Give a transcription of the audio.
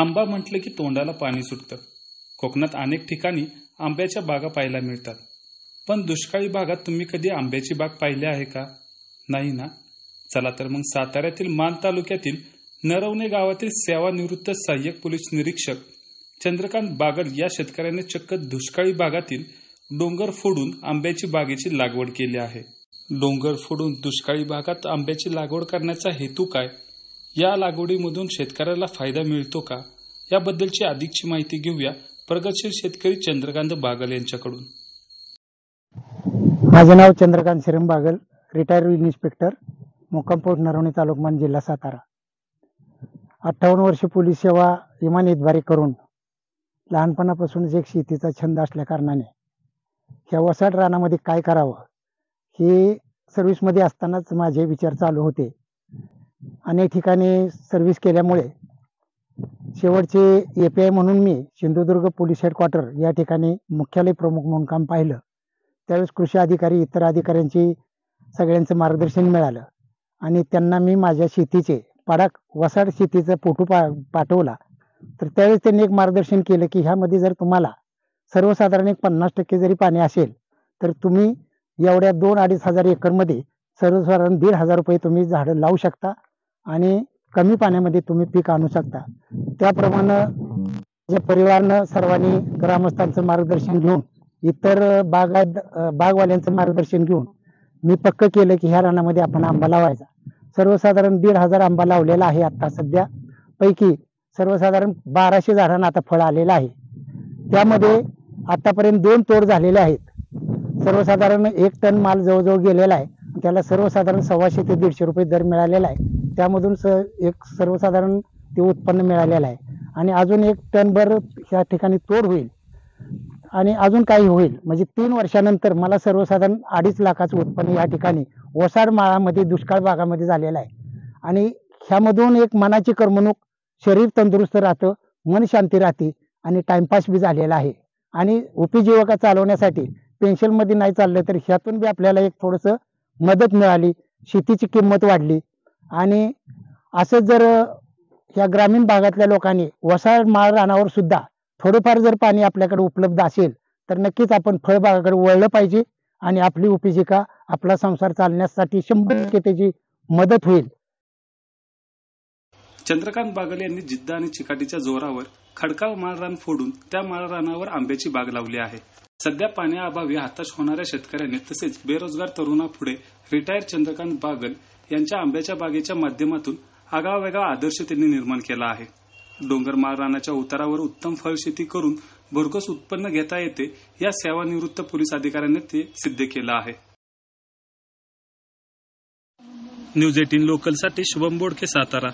आंबा म्हटलं की तोंडाला पाणी सुटतं. कोकणात अनेक ठिकाणी आंब्याच्या बागा पाहायला मिळतात. पण दुष्काळी भागात तुम्ही कधी आंब्याची बाग पाहिली आहे का? नाही ना? चला तर मग साताऱ्यातील मान तालुक्यातील नरवणे गावातील सेवानिवृत्त सहाय्यक पोलीस निरीक्षक चंद्रकांत बागल या शेतकऱ्याने चक्क दुष्काळी भागातील डोंगर फोडून आंब्याची बागेची लागवड केली आहे. डोंगर फोडून दुष्काळी भागात आंब्याची लागवड करण्याचा हेतू काय? या लागवडीमधून शेतकऱ्याला फायदा मिळतो का? याबद्दलची अधिकची माहिती घेऊया प्रगतशील शेतकरी चंद्रकांत बागल यांच्याकडून. माझे नाव चंद्रकांत श्रीम बागल रिटायर इन्स्पेक्टर मुक्कामपोस्ट नरवणे तालुकमान जिल्हा सातारा. अठ्ठावन्न वर्ष पोलीस सेवा इमान इतबारी करून लहानपणापासूनच एक शेतीचा छंद असल्या कारणाने ह्या वसाड रानामध्ये काय करावं हे सर्व्हिसमध्ये असतानाच माझे विचार चालू होते. अनेक ठिकाणी सर्व्हिस केल्यामुळे शेवटचे ए पी आय म्हणून मी सिंधुदुर्ग पोलीस हेडक्वार्टर या ठिकाणी मुख्यालय प्रमुख म्हणून काम पाहिलं. त्यावेळेस कृषी अधिकारी इतर अधिकाऱ्यांची सगळ्यांचं मार्गदर्शन मिळालं. आणि त्यांना मी माझ्या शेतीचे पाडाक वसाड शेतीचा फोटो पा पाठवला. तर त्यावेळेस त्यांनी एक मार्गदर्शन केलं की ह्यामध्ये जर तुम्हाला सर्वसाधारण एक पन्नास टक्के जरी पाणी असेल तर तुम्ही एवढ्या दोन अडीच हजार एकरमध्ये सर्वसाधारण दीड हजार रुपये तुम्ही झाडं लावू शकता. आणि कमी पाण्यामध्ये तुम्ही पीक आणू शकता. त्याप्रमाणे जे परिवारनं सर्वांनी ग्रामस्थांचं मार्गदर्शन घेऊन इतर बागायत बागवाल्यांचं मार्गदर्शन घेऊन मी पक्क केलं की ह्या रानामध्ये आपण आंबा लावायचा. सर्वसाधारण दीड हजार आंबा लावलेला आहे आता सध्या. पैकी सर्वसाधारण बाराशे झाडांना आता फळ आलेलं आहे. त्यामध्ये आतापर्यंत दोन तोड झालेले आहेत. सर्वसाधारण एक टन माल जवळजवळ गेलेला आहे. त्याला सर्वसाधारण सव्वाशे ते दीडशे रुपये दर मिळालेला आहे. त्यामधून स एक सर्वसाधारण ते उत्पन्न मिळालेलं आहे. आणि अजून एक टनभर ह्या ठिकाणी तोड होईल. आणि अजून काही होईल. म्हणजे तीन वर्षानंतर मला सर्वसाधारण अडीच लाखाचं उत्पन्न या ठिकाणी ओसाड माळामध्ये दुष्काळ भागामध्ये झालेलं आहे. आणि ह्यामधून एक मनाची करमणूक शरीर तंदुरुस्त राहतं मन शांती राहते आणि टाइमपास बी झालेला आहे. आणि उपजीविका चालवण्यासाठी पेन्शनमध्ये नाही चाललं तर ह्यातून बी आपल्याला एक थोडंसं मदत मिळाली शेतीची किंमत वाढली आणि असंच जर या ग्रामीण भागातल्या लोकांनी वसाळ माळ रानावर सुद्धा थोडंफार जर पाणी आपल्याकडे उपलब्ध असेल तर नक्कीच आपण फळबागाकडे वळलं पाहिजे आणि आपली उपजीविका आपला संसार चालण्यासाठी शंभर टक्के त्याची मदत होईल. चंद्रकांत बागल यांनी जिद्द आणि चिकाटीच्या जोरावर खडकाळ माळरान फोडून त्या माळरानावर आंब्याची बाग लावली आहे. सध्या पाण्याअभावी हताश होणाऱ्या शेतकऱ्यांनी तसेच बेरोजगार तरुणापुढे रिटायर चंद्रकांत बागल यांच्या आंब्याच्या बागेच्या माध्यमातून आगळावेगळा आदर्श त्यांनी निर्माण केला आहे. डोंगर रानाच्या उतारावर उत्तम फळशेती करून भरघोस उत्पन्न घेता येते या सेवानिवृत्त पोलीस अधिकाऱ्यांनी ते सिद्ध केलं आहे. न्यूज एटीन लोकलसाठी शुभम बोडके सातारा.